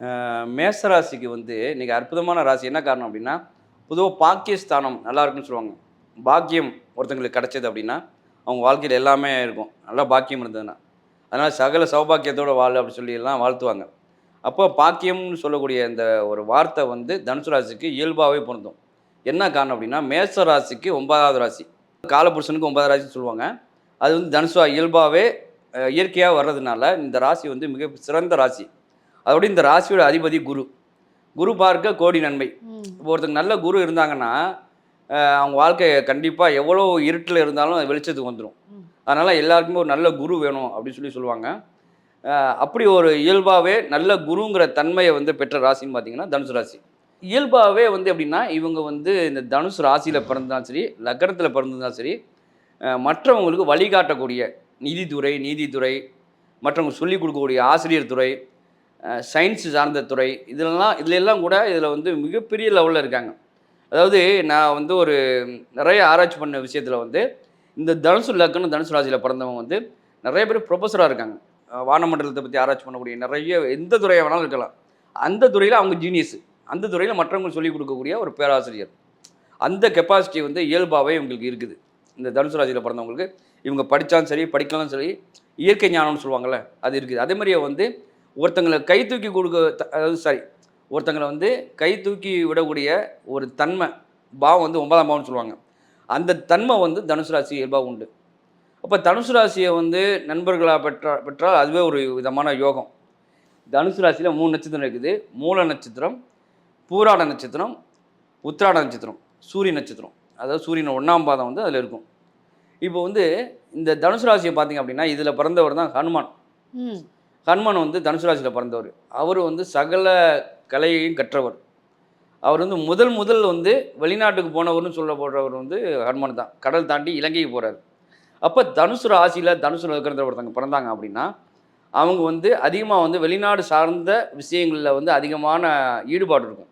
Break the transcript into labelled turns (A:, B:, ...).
A: மேசராசிக்கு மேச ராசிக்கு வந்து இன்றைக்கி அற்புதமான ராசி. என்ன காரணம் அப்படின்னா பொதுவாக பாக்கியஸ்தானம் நல்லா இருக்குன்னு சொல்லுவாங்க. பாக்கியம் ஒருத்தங்களுக்கு கிடைச்சது அப்படின்னா அவங்க வாழ்க்கையில் எல்லாமே இருக்கும். நல்லா பாக்கியம் இருந்ததுன்னா. அதனால் சகல சௌபாக்கியத்தோடு வாழ் அப்படி சொல்லி எல்லாம் வாழ்த்துவாங்க. அப்போ பாக்கியம்னு சொல்லக்கூடிய இந்த ஒரு வார்த்தை வந்து தனுசு ராசிக்கு இயல்பாகவே பொருந்தும். என்ன காரணம் அப்படின்னா மேச ராசிக்கு ஒன்பதாவது ராசி. காலபுருஷனுக்கு ஒன்பதாவது ராசின்னு சொல்லுவாங்க. அது வந்து தனுசு இயல்பாகவே இயற்கையாக வர்றதுனால இந்த ராசி வந்து மிக சிறந்த ராசி. அதோட இந்த ராசியோட அதிபதி குரு. குரு பார்க்க கோடி நன்மை. இப்போ ஒருத்தங்க நல்ல குரு இருந்தாங்கன்னா அவங்க வாழ்க்கை கண்டிப்பாக எவ்வளோ இருட்டில் இருந்தாலும் அது வெளிச்சத்துக்கு வந்துடும். அதனால் எல்லாருக்குமே ஒரு நல்ல குரு வேணும் அப்படின்னு சொல்லி சொல்லுவாங்க. அப்படி ஒரு இயல்பாகவே நல்ல குருங்கிற தன்மையை வந்து பெற்ற ராசின்னு பார்த்தீங்கன்னா தனுசு ராசி. இயல்பாகவே வந்து எப்படின்னா இவங்க வந்து இந்த தனுசு ராசியில் பிறந்தாலும் சரி லக்னத்தில் பிறந்திருந்தாலும் சரி மற்றவங்களுக்கு வழிகாட்டக்கூடிய நீதித்துறை நீதித்துறை மற்றவங்க சொல்லிக் கொடுக்கக்கூடிய ஆசிரியர் துறை சயின்ஸ் சார்ந்த துறை இதெல்லாம் இதிலெல்லாம் கூட இதில் வந்து மிகப்பெரிய லெவலில் இருக்காங்க. அதாவது நான் வந்து ஒரு நிறைய ஆராய்ச்சி பண்ண விஷயத்தில் வந்து இந்த தனுசு லக்னம் தனுசு ராசியில் பிறந்தவங்க வந்து நிறைய பேர் ப்ரொஃபஸராக இருக்காங்க. வானமண்டலத்தை பற்றி ஆராய்ச்சி பண்ணக்கூடிய நிறைய எந்த துறையை வேணாலும் இருக்கலாம். அந்த துறையில் அவங்க ஜீனியஸ் அந்த துறையில் மற்றவங்களுக்கு சொல்லிக் கொடுக்கக்கூடிய ஒரு பேராசிரியர். அந்த கெப்பாசிட்டி வந்து இயல்பாகவே இவங்களுக்கு இருக்குது. இந்த தனுசு ராசியில் பிறந்தவங்களுக்கு இவங்க படித்தாலும் சரி படிக்கலாம் சரி இயற்கை ஞானம்னு சொல்லுவாங்கள்ல அது இருக்குது. அதே மாதிரியே வந்து ஒருத்தங்களை கை தூக்கி கொடுக்க அதாவது சாரி ஒருத்தங்களை வந்து கை தூக்கி விடக்கூடிய ஒரு தன்மை பாவம் வந்து ஒன்பதாம் பாவம்னு சொல்லுவாங்க. அந்த தன்மை வந்து தனுசு ராசி இயல்பாக உண்டு. அப்போ தனுசு ராசியை வந்து நண்பர்களாக பெற்றா பெற்றால் அதுவே ஒரு விதமான யோகம். தனுசு ராசியில் மூணு நட்சத்திரம் இருக்குது. மூல நட்சத்திரம் பூராட நட்சத்திரம் உத்திராட நட்சத்திரம் சூரிய நட்சத்திரம். அதாவது சூரியன் ஒன்றாம் பாதம் வந்து அதில் இருக்கும். இப்போ வந்து இந்த தனுசு ராசியை பார்த்தீங்க அப்படின்னா இதில் பிறந்தவர் தான் ஹனுமான். ஹனுமான் வந்து தனுசு ராசியில் பிறந்தவர். அவர் வந்து சகல கலையையும் கற்றவர். அவர் வந்து முதல் முதல் வந்து வெளிநாட்டுக்கு போனவர்னு சொல்லப்படுறவர் வந்து ஹனுமான் தான். கடல் தாண்டி இலங்கைக்கு போகிறார் அப்போ தனுசு ராசியில் தனுசு இருக்கிற ஒருத்தவங்க பிறந்தாங்க அப்படின்னா அவங்க வந்து அதிகமாக வந்து வெளிநாடு சார்ந்த விஷயங்களில் வந்து அதிகமான ஈடுபாடு இருக்கும்.